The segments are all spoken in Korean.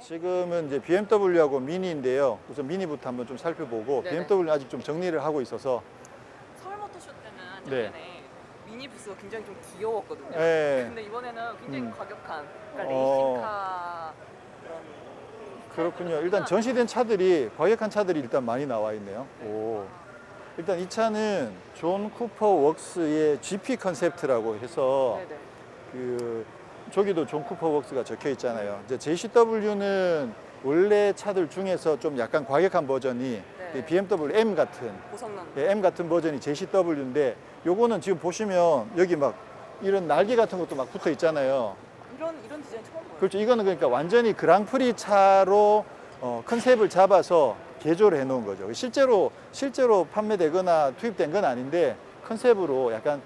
지금은 이제 BMW하고 미니인데요. 우선 미니부터 한번 좀 살펴보고 네네. BMW는 아직 좀 정리를 하고 있어서 서울 모터쇼 때는 네. 예전에 미니 부스가 굉장히 좀 귀여웠거든요. 예. 근데 이번에는 굉장히 음. 과격한 그러니까 어. 레이싱카 그런 그렇군요. 일단 전시된 차들이 과격한 차들이 일단 많이 나와 있네요. 오. 일단 이 차는 존 쿠퍼 웍스의 GP 컨셉트라고 해서 네네. 그 저기도 존 쿠퍼 웍스가 적혀 있잖아요. 이제 JCW는 원래 차들 중에서 좀 약간 과격한 버전이 네. BMW M 같은 고성능. 예, M 같은 버전이 JCW인데 요거는 지금 보시면 여기 막 이런 날개 같은 것도 막 붙어 있잖아요. 이런 이런 디자인 처음 봐요. 그렇죠. 이거는 그러니까 완전히 그랑프리 차로 어, 컨셉을 잡아서 개조를 해 놓은 거죠. 실제로 실제로 판매되거나 투입된 건 아닌데 컨셉으로 약간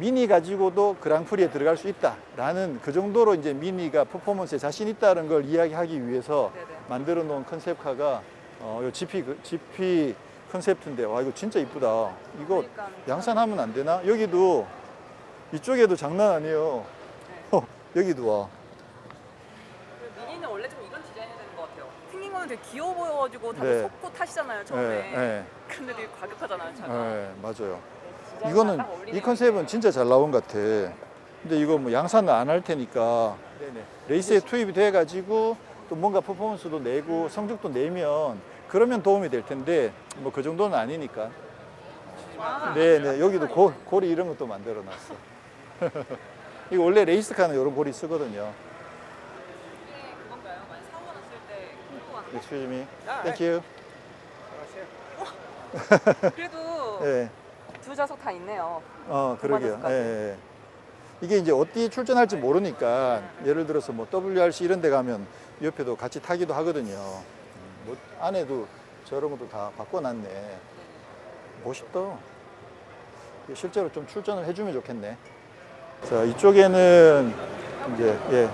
미니 가지고도 그랑프리에 들어갈 수 있다라는 그 정도로 이제 미니가 퍼포먼스에 자신 있다는 걸 이야기하기 위해서 네네. 만들어 놓은 컨셉카가 어, 요 GP 그- GP 컨셉트인데 와 이거 진짜 이쁘다. 이거 그러니까 양산하면 안 되나? 여기도 이쪽에도 장난 아니에요. 네. 어, 여기도 와. 그 미니는 원래 좀 이런 디자인이 되는 것 같아요. 생긴 거는 되게 귀여워 보여가지고 다들 네. 속고 타시잖아요 처음에. 예, 예, 근데 되게 과격하잖아요 차가. 예, 맞아요. 이거는 이 컨셉은 게. 진짜 잘 나온 것 같아. 근데 이거 뭐 양산을 안할 테니까 레이스에 투입이 돼가지고 또 뭔가 퍼포먼스도 내고 성적도 내면 그러면 도움이 될 텐데 뭐 그 정도는 아니니까. 아, 네네 여기도 고, 고리 이런 것도 만들어 놨어. 이거 원래 레이스카는 이런 고리 쓰거든요. Excuse me. 아, Thank you. 그래도 예. 두 좌석 다 있네요. 어, 그러게요. 공간에서까지. 예, 예. 이게 이제 어디 출전할지 모르니까 예를 들어서 뭐 WRC 이런 데 가면 옆에도 같이 타기도 하거든요. 음, 뭐 안에도 저런 것도 다 바꿔놨네. 멋있다. 실제로 좀 출전을 해주면 좋겠네. 자, 이쪽에는 이제 예,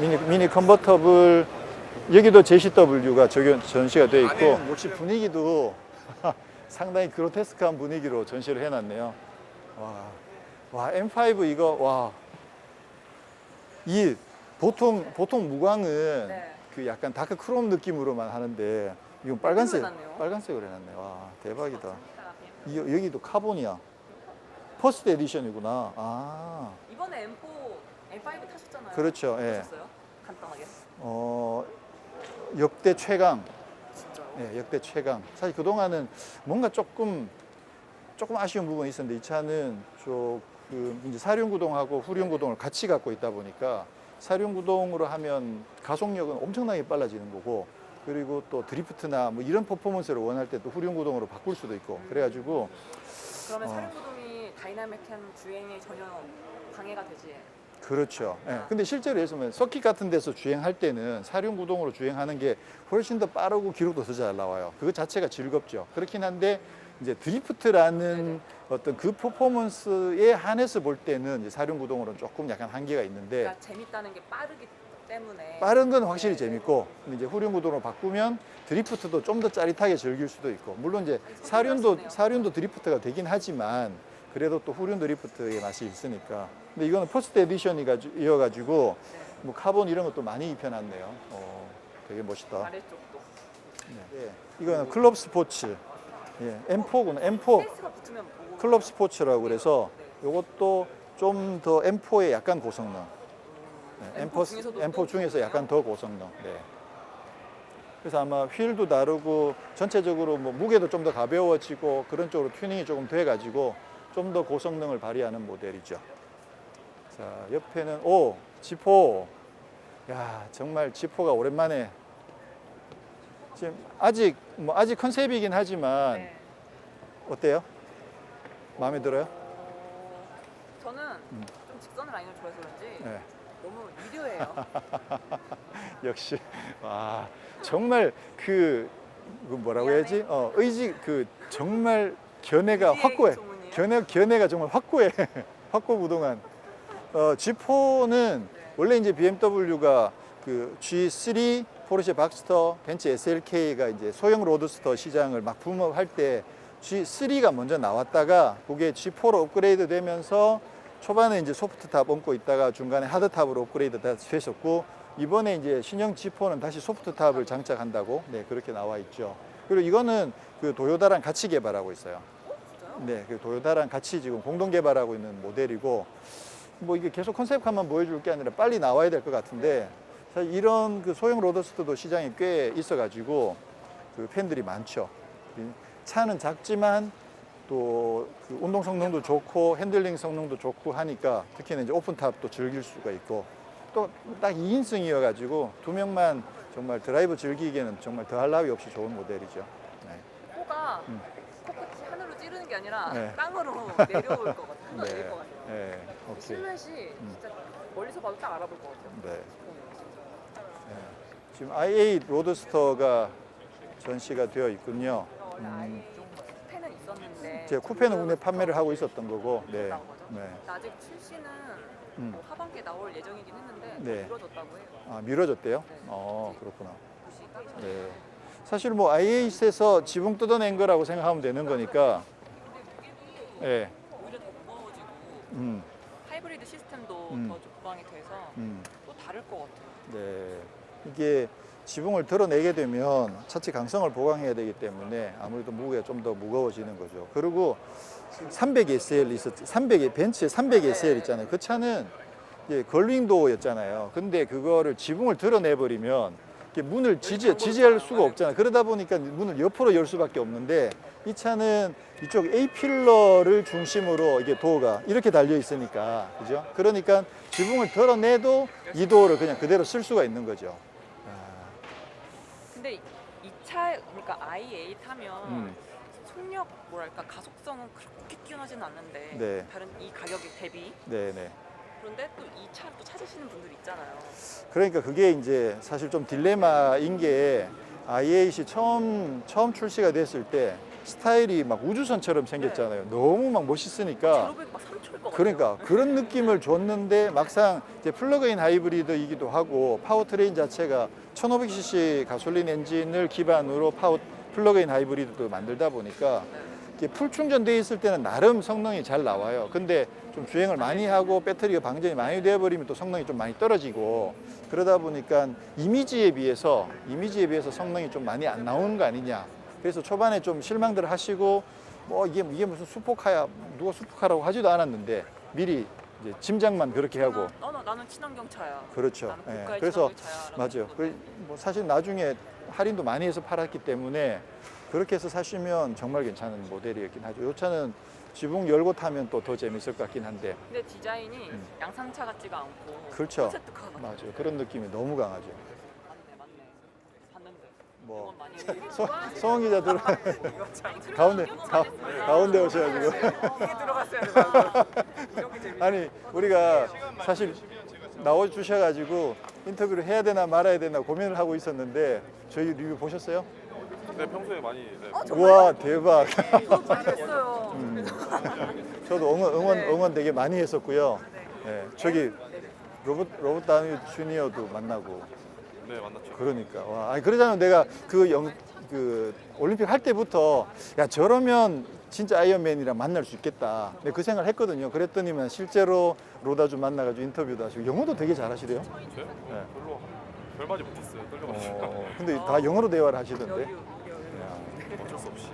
미니, 미니 컨버터블 여기도 JCW가 적용 전시가 되어 있고 역시 분위기도 상당히 그로테스크한 분위기로 전시를 해놨네요. 와, 와 M5 이거 와. 이 보통 보통 무광은 네. 그 약간 다크 크롬 느낌으로만 하는데 이건 빨간색 해놨네요. 빨간색으로 해놨네. 와 대박이다. 재밌다. 이, 여기도 카본이야. 퍼스트 에디션이구나. 아 이번에 M4, M5 타셨잖아요. 그렇죠. 예. 어떠셨어요? 간단하게. 어 역대 최강. 네, 역대 최강. 사실 그동안은 뭔가 조금 조금 아쉬운 부분이 있었는데 이 차는 조그 이제 사륜구동하고 후륜구동을 같이 갖고 있다 보니까 사륜구동으로 하면 가속력은 엄청나게 빨라지는 거고 그리고 또 드리프트나 뭐 이런 퍼포먼스를 원할 때 또 후륜구동으로 바꿀 수도 있고 그래가지고 그러면 어. 사륜구동이 다이나믹한 주행에 전혀 방해가 되지. 그렇죠. 예. 근데 실제로 예를 서킷 같은 데서 주행할 때는 사륜 구동으로 주행하는 게 훨씬 더 빠르고 기록도 더 잘 나와요. 그것 자체가 즐겁죠. 그렇긴 한데 이제 드리프트라는. 어떤 그 퍼포먼스에 한해서 볼 때는 이제 사륜 구동으로는 조금 약간 한계가 있는데 그러니까 재밌다는 게 빠르기 때문에. 빠른 건 확실히 네. 재밌고 근데 이제 후륜구동으로 바꾸면 드리프트도 좀 더 짜릿하게 즐길 수도 있고 물론 이제 사륜도 그렇네요. 사륜도 드리프트가 되긴 하지만 그래도 또 후륜 드리프트의 맛이 있으니까 근데 이거는 퍼스트 에디션이어가지고 네. 뭐 카본 이런 것도 많이 입혀놨네요. 어, 되게 멋있다. 아래쪽도. 네. 이거는 클럽 스포츠. 예, M4구나. M4 페이스가 붙으면 뭐. 클럽 스포츠라고 그래서 네. 이것도 좀 더 M4의 약간 고성능. 네, M4 M4, 중에서도 M4 또 중에서 약간? 더 고성능. 네. 그래서 아마 휠도 다르고 전체적으로 뭐 무게도 좀 더 가벼워지고 그런 쪽으로 튜닝이 조금 돼가지고 좀 더 고성능을 발휘하는 모델이죠. 자, 옆에는 오 지포. 야 정말 지포가 오랜만에 지금 아직 뭐 아직 컨셉이긴 하지만 네. 어때요? 마음에 들어요? 어, 저는 음. 좀 직선 라인을 좋아해서 그런지 네. 너무 유려해요. 역시 와 정말 그, 그 뭐라고 해야지 어, 의지 그 정말 견해가 확고해? 견해 견해가 정말 확고해 확고부동한 어, G4는 네. 원래 이제 BMW가 그 G3 포르쉐 박스터 벤츠 SLK가 이제 소형 로드스터 시장을 막 붐업할 때 G3가 먼저 나왔다가 그게 G4로 업그레이드 되면서 초반에 이제 소프트탑 얹고 있다가 중간에 하드탑으로 업그레이드 됐었고 이번에 이제 신형 G4는 다시 소프트 탑을 장착한다고 네 그렇게 나와 있죠. 그리고 이거는 그 도요다랑 같이 개발하고 있어요. 네, 그 도요다랑 같이 지금 공동 개발하고 있는 모델이고 뭐 이게 계속 컨셉카만 보여줄 게 아니라 빨리 나와야 될 것 같은데 사실 이런 그 소형 로더스터도 시장이 꽤 있어가지고 그 팬들이 많죠. 이 차는 작지만 또 그 운동 성능도 좋고 핸들링 성능도 좋고 하니까 특히나 이제 오픈탑도 즐길 수가 있고 또 딱 2인승이어가지고 두 명만 정말 드라이브 즐기기에는 정말 더할 나위 없이 좋은 모델이죠. 네. 코가 음. 아니라 네. 땅으로 내려올 것 같아요. 하늘 네. 내릴 것 같아요. 네. 오케이. 실루엣이 진짜 멀리서 봐도 딱 알아볼 것 같아요. 네. 네. 네. 지금 i8 로드스터가 전시가 되어 있군요. 원래 음. 쿠페는 있었는데 제가 쿠페는 국내 판매를 하고 있었던 거고, 네. 나온 거죠? 네. 아직 출시는 음. 뭐 하반기에 나올 예정이긴 했는데 네. 미뤄졌다고 해요. 아, 미뤄졌대요? 네. 어, 그렇구나. 네. 사실 뭐 i8에서 지붕 뜯어낸 거라고 생각하면 되는 거니까, 예. 오히려 더 무거워지고 음, 하이브리드 시스템도 음. 더 적방이 돼서 음. 또 다를 것 같아요. 네. 이게 지붕을 드러내게 되면 차체 강성을 보강해야 되기 때문에 아무래도 무게가 좀 더 무거워지는 거죠. 그리고 300 SL 있었, 300 벤츠에 300 SL 있잖아요. 그 차는 이제 걸링도어였잖아요. 근데 그거를 지붕을 드러내 버리면 이게 문을 지지, 지지할 수가 없잖아요. 그러다 보니까 문을 옆으로 열 수밖에 없는데 이 차는 이쪽 A 필러를 중심으로 이게 도어가 이렇게 달려 있으니까 그죠? 그러니까 지붕을 드러내도 이 도어를 그냥 그대로 쓸 수가 있는 거죠. 아, 근데 이 차 그러니까 i8 하면 음. 속력 뭐랄까 가속성은 그렇게 뛰어나지는 않는데 네. 다른 이 가격에 대비 네네. 그런데 또 이 차를 또 찾으시는 분들 있잖아요. 그러니까 그게 이제 사실 좀 딜레마인 게 i8이 처음 처음 출시가 됐을 때 스타일이 막 우주선처럼 생겼잖아요. 너무 막 멋있으니까. 제로백 막 3초일 것 같아요. 그러니까 그런 느낌을 줬는데 막상 이제 플러그인 하이브리드이기도 하고 파워트레인 자체가 1500cc 가솔린 엔진을 기반으로 파워 플러그인 하이브리드도 만들다 보니까 이게 풀 충전돼 있을 때는 나름 성능이 잘 나와요. 근데 좀 주행을 많이 하고 배터리가 방전이 많이 되어 버리면 또 성능이 좀 많이 떨어지고 그러다 보니까 이미지에 비해서 이미지에 비해서 성능이 좀 많이 안 나오는 거 아니냐. 그래서 초반에 좀 실망들 하시고 뭐 이게 이게 무슨 슈퍼카야 누가 슈퍼카라고 하지도 않았는데 미리 이제 짐작만 그렇게 하고 나는, 나는, 나는 친환경 차야. 그렇죠. 나는 예, 고가의 그래서 친환경 차야라고 맞아요. 그 뭐 사실 나중에 할인도 많이 해서 팔았기 때문에 그렇게 해서 사시면 정말 괜찮은 모델이었긴 하죠. 이 차는 지붕 열고 타면 또 더 재밌을 것 같긴 한데 근데 디자인이 음. 양상차 같지가 않고 그렇죠. 콘셉트카 같아. 맞아요. 그런 느낌이 너무 강하죠. 맞네, 맞네. 봤는데. 뭐 이건 많이 소, 송은 기자 들어 이거 참 가운데 가, 가운데 오셔가지고 이게 들어갔어야 돼. 이렇게 재밌어. 아니 우리가 사실 나와 주셔가지고 인터뷰를 해야 되나 말아야 되나 고민을 하고 있었는데 저희 리뷰 보셨어요? 네, 평소에 많이 네. 어, 정말 우와 대박. 저도 많이 했어요. 음. 저도 응원 응원 네. 응원 되게 많이 했었고요. 네, 저기 로봇 로봇 다니 주니어도 만나고 네, 만났죠. 그러니까 와 아니 그러자면 내가 그 영 그 올림픽 할 때부터 야 저러면 진짜 아이언맨이랑 만날 수 있겠다. 네, 그 생각을 했거든요. 그랬더니만 실제로 로다주 만나가지고 인터뷰도 하시고 영어도 되게 잘하시대요. 저요? 네. 별로 별말이 못했어요. 떨려가지고 어, 근데 다 영어로 대화를 하시던데. 여유. 어쩔 수 없이.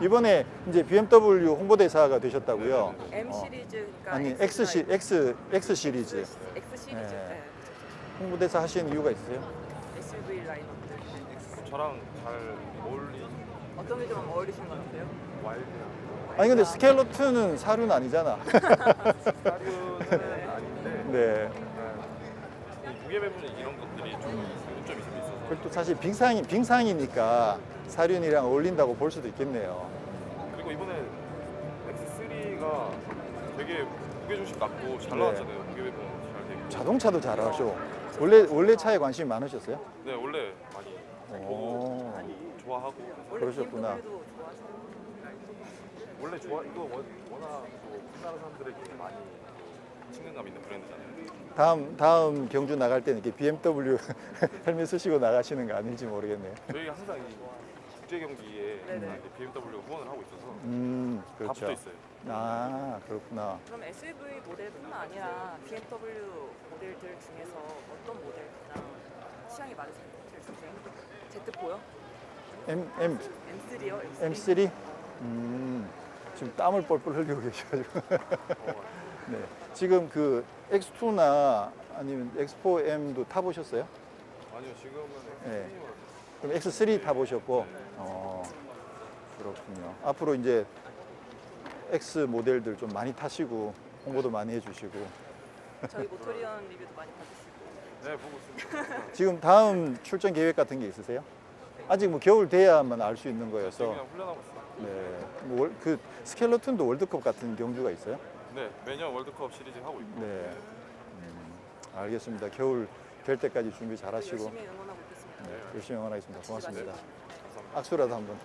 이번에 이제 BMW 홍보대사가 되셨다고요. M 어. 시리즈 그러니까 아니 X 시 X X 시리즈 X 시리즈 네. 네. 홍보대사 하시는 이유가 있으세요? SUV 라인업들 저랑 잘 어울리 어떤 게 좀 어울리시는 것 같아요? 와일드한 아니 근데 스켈로트는 사륜 아니잖아. 사륜은 아닌데 네. 이 무게 배분 이런 것들이 좀 문점이 좀 있어서 그리고 또 사실 빙상이 빙상이니까 사륜이랑 어울린다고 볼 수도 있겠네요. 그리고 이번에 X3가 되게 무게 중심 낮고 잘 네. 나왔잖아요. 무게 배분 잘 되고. 자동차도 잘하셔. 원래 원래 차에 관심이 많으셨어요? 네, 원래 많이 오. 좋아하고 그러셨구나. 원래 좋아 이거 워- 워낙 또 우리나라 사람들에게 많이 친근감 있는 브랜드잖아요. 다음 다음 경주 나갈 때는 이렇게 BMW 헬멧 쓰시고 나가시는 거 아닌지 모르겠네요. 저희가 항상 이 국제 경기에 네네. 이제 BMW 후원을 하고 있어서 음다 그렇죠. 있어요. 아 그렇구나. 그럼 SUV 모델뿐만 아니라 BMW 모델들 중에서 어떤 모델 가장 Z4요? M M M3요? M3? 음, 지금 땀을 뻘뻘 흘리고 계셔가지고. 네. 지금 그 X2나 아니면 X4M도 타보셨어요? 아니요 지금은 네. 네. 그럼 X3 타보셨고, 어, 그렇군요. 앞으로 이제 X 모델들 좀 많이 타시고, 홍보도 많이 해주시고. 저희 모토리언 리뷰도 많이 봐주시고. 네 보고 있습니다. 지금 다음 출전 계획 같은 게 있으세요? 아직 뭐 겨울 돼야만 알 수 있는 거여서. 그냥 훈련하고 있어요. 네. 뭐 월- 그 스켈레톤도 월드컵 같은 경주가 있어요? 네 매년 월드컵 시리즈 하고 있고. 네. 음, 알겠습니다. 겨울 될 때까지 준비 잘 하시고 열심히 응원하고 있겠습니다. 네, 열심히 응원하겠습니다. 고맙습니다. 감사합니다. 악수라도 한번.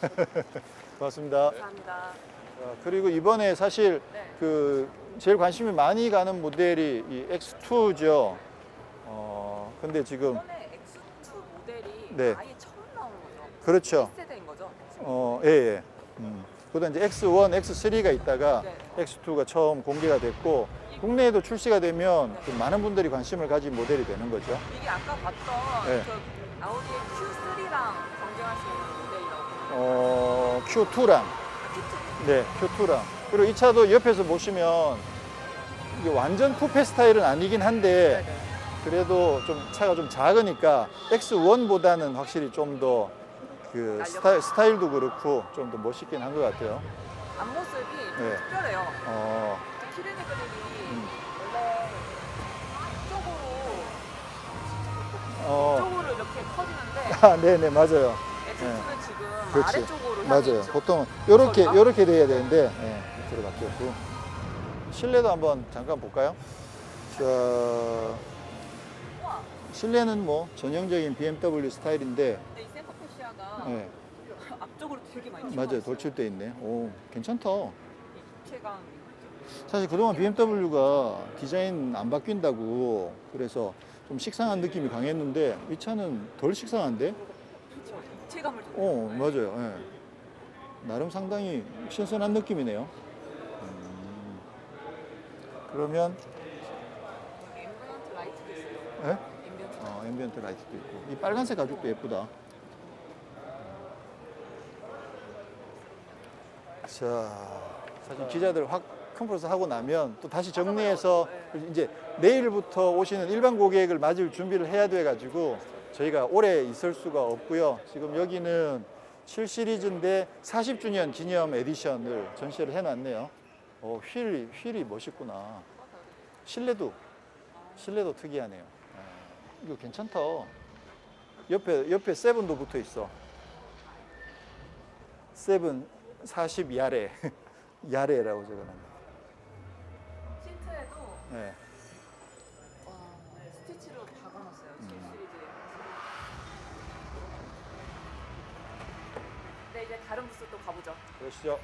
고맙습니다. 감사합니다. 자, 그리고 이번에 사실 네. 그 제일 관심이 많이 가는 모델이 이 X2죠. 어, 근데 지금 이번에 X2 모델이 네. 아예 처음 나오는 거죠? 그렇죠. 1세대인 거죠? 어, 예, 예. 음. 그다음 이제 X1, X3가 있다가 네. X2가 처음 공개가 됐고 국내에도 출시가 되면 그 많은 분들이 관심을 가진 모델이 되는 거죠. 이게 아까 봤던 네. 그 아우디의 Q3랑 경쟁할 수 있는 모델이라고. 어, Q2랑 아, Q2. 네, Q2랑 그리고 이 차도 옆에서 보시면 이게 완전 쿠페 스타일은 아니긴 한데 네네. 그래도 좀 차가 좀 작으니까 X1보다는 확실히 좀더 그 스타일, 스타일도 그렇고 좀 더 멋있긴 한 것 같아요. 앞모습이 좀 네. 특별해요. 어, 키르니 그릴이 음. 원래 이쪽으로 어, 이쪽으로 이렇게 커지는데 아, 네네 맞아요. X2는 지금 그렇지. 아래쪽으로 향해 맞아요. 있죠. 이렇게 저기가? 이렇게 돼야 되는데 네, 밑으로 바뀌었고 실내도 한번 잠깐 볼까요? 자, 우와. 실내는 뭐 전형적인 BMW 스타일인데 근데 네, 앞쪽으로 되게 많이 맞아요. 돌출돼 있네. 오, 괜찮다. 이 입체감. 사실 그동안 BMW가 디자인 안 바뀐다고 그래서 좀 식상한 느낌이 강했는데 이 차는 덜 식상한데? 그렇죠. 입체감을 좀. 어, 맞아요. 예. 나름 상당히 신선한 느낌이네요. 음. 그러면 앰비언트 라이트도 있어요. 예? 앰비언트. 어, 앰비언트 라이트도 있고 이 빨간색 가죽도 예쁘다. 자, 사실 기자들 확 컨퍼런스 하고 나면 또 다시 정리해서 이제 내일부터 오시는 일반 고객을 맞을 준비를 해야 돼 가지고 저희가 오래 있을 수가 없고요. 지금 여기는 7 시리즈인데 40주년 기념 에디션을 전시를 해놨네요. 어, 휠 휠이 멋있구나. 실내도 실내도 특이하네요. 아, 이거 괜찮다. 옆에 옆에 세븐도 붙어 있어. 세븐 40 야레 야레라고 적어놨네. 시트에도 네. 와, 스티치로 박아놨어요. 음. 7 시리즈에. 네, 이제 다른 부스 또 가보죠. 그러시죠.